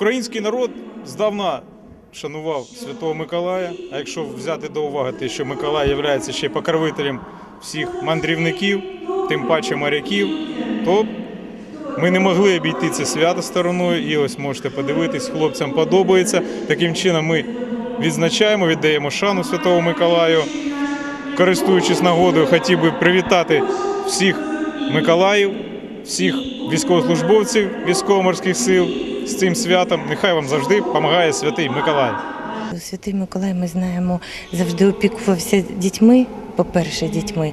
Український народ здавна шанував Святого Миколая. А якщо взяти до уваги те, що Миколай є ще покровителем всіх мандрівників, тим паче моряків, то ми не могли обійти це свято стороною. І ось можете подивитись, хлопцям подобається. Таким чином ми відзначаємо, віддаємо шану Святого Миколаю. Користуючись нагодою, хотів би привітати всіх Миколаїв, всіх військовослужбовців військово-морських сил з цим святом. Нехай вам завжди допомагає святий Миколай. Святий Миколай, ми знаємо, завжди опікувався дітьми, по-перше, дітьми.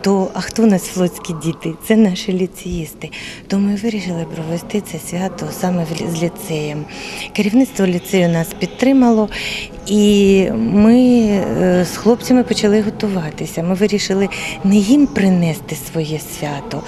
То а хто у нас флотські діти? Це наші ліцеїсти. То ми вирішили провести це свято саме з ліцеєм. Керівництво ліцею нас підтримало, і ми е, з хлопцями почали готуватися. Ми вирішили не їм принести своє свято,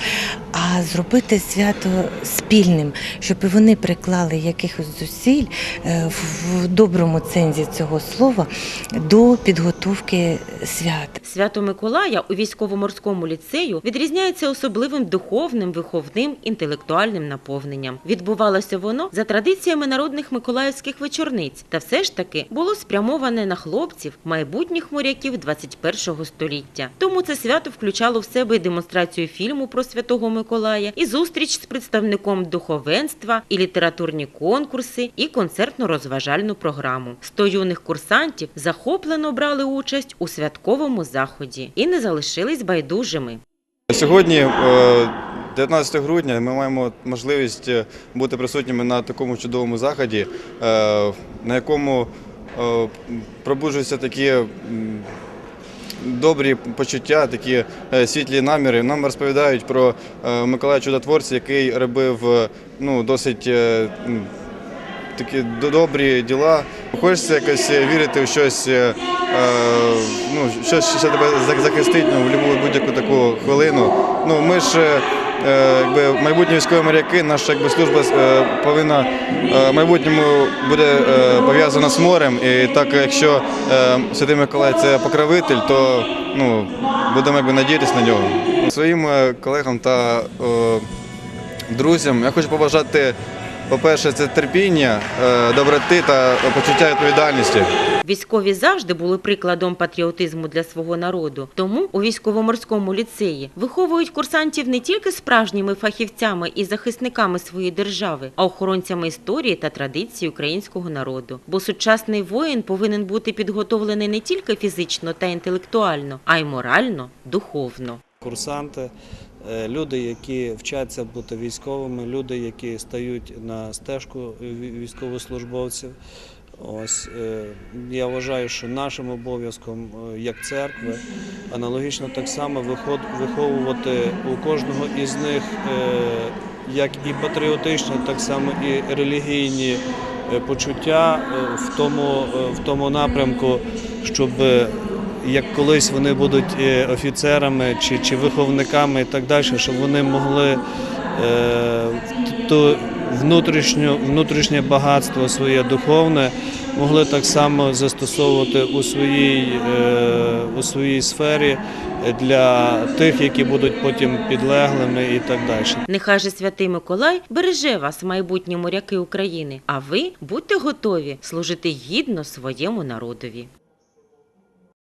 а зробити свято спільним, щоб вони приклали якихось зусиль е, в доброму цензі цього слова до підготовки свят. Свято Миколая у військово-морському ліцею відрізняється особливим духовним, виховним, інтелектуальним наповненням. Відбувалося воно за традиціями народних миколаївських вечорниць, та все ж таки було спрямоване на хлопців, майбутніх моряків 21-го століття. Тому це свято включало в себе і демонстрацію фільму про святого Миколая, і зустріч з представником духовенства, і літературні конкурси, і концертно-розважальну програму. Сто юних курсантів захоплено брали участь у святковому заході і не залишились байдужими. Сьогодні, е, 19 грудня, ми маємо можливість е, бути присутніми на такому чудовому заході, е, на якому е, пробуджуються такі добрі почуття, такі е, світлі наміри. Нам розповідають про е, Миколая Чудотворця, який робив е, ну, досить е, такі добрі діла. Хочеться якось вірити в щось, е, е, ну, щось, що тебе захистить ну, в будь-яку таку хвилину. Ну, ми ж е, е, якби, майбутні військові моряки, наша якби, служба е, повинна е, в майбутньому буде е, пов'язана з морем. І так, якщо е, Святий Миколай це покровитель, то ну, будемо якби, надіятися на нього. Своїм е, колегам та е, друзям я хочу побажати. По-перше, це терпіння, е, доброти та почуття відповідальності. Військові завжди були прикладом патріотизму для свого народу. Тому у військово-морському ліцеї виховують курсантів не тільки справжніми фахівцями і захисниками своєї держави, а охоронцями історії та традицій українського народу. Бо сучасний воїн повинен бути підготовлений не тільки фізично та інтелектуально, а й морально, духовно. Курсанти, е, люди, які вчаться бути військовими, люди, які стають на стежку військовослужбовців. Ось е, я вважаю, що нашим обов'язком е, як церкви аналогічно так само виход- виховувати у кожного із них як і патріотичні, так само і релігійні почуття в тому, в тому напрямку, щоб як колись вони будуть е, офіцерами чи, чи виховниками і так далі, щоб вони могли е, то внутрішню, внутрішнє багатство своє духовне могли так само застосовувати у своїй, е, у своїй сфері для тих, які будуть потім підлеглими і так далі. Нехай же святий Миколай береже вас, майбутні моряки України. А ви будьте готові служити гідно своєму народові.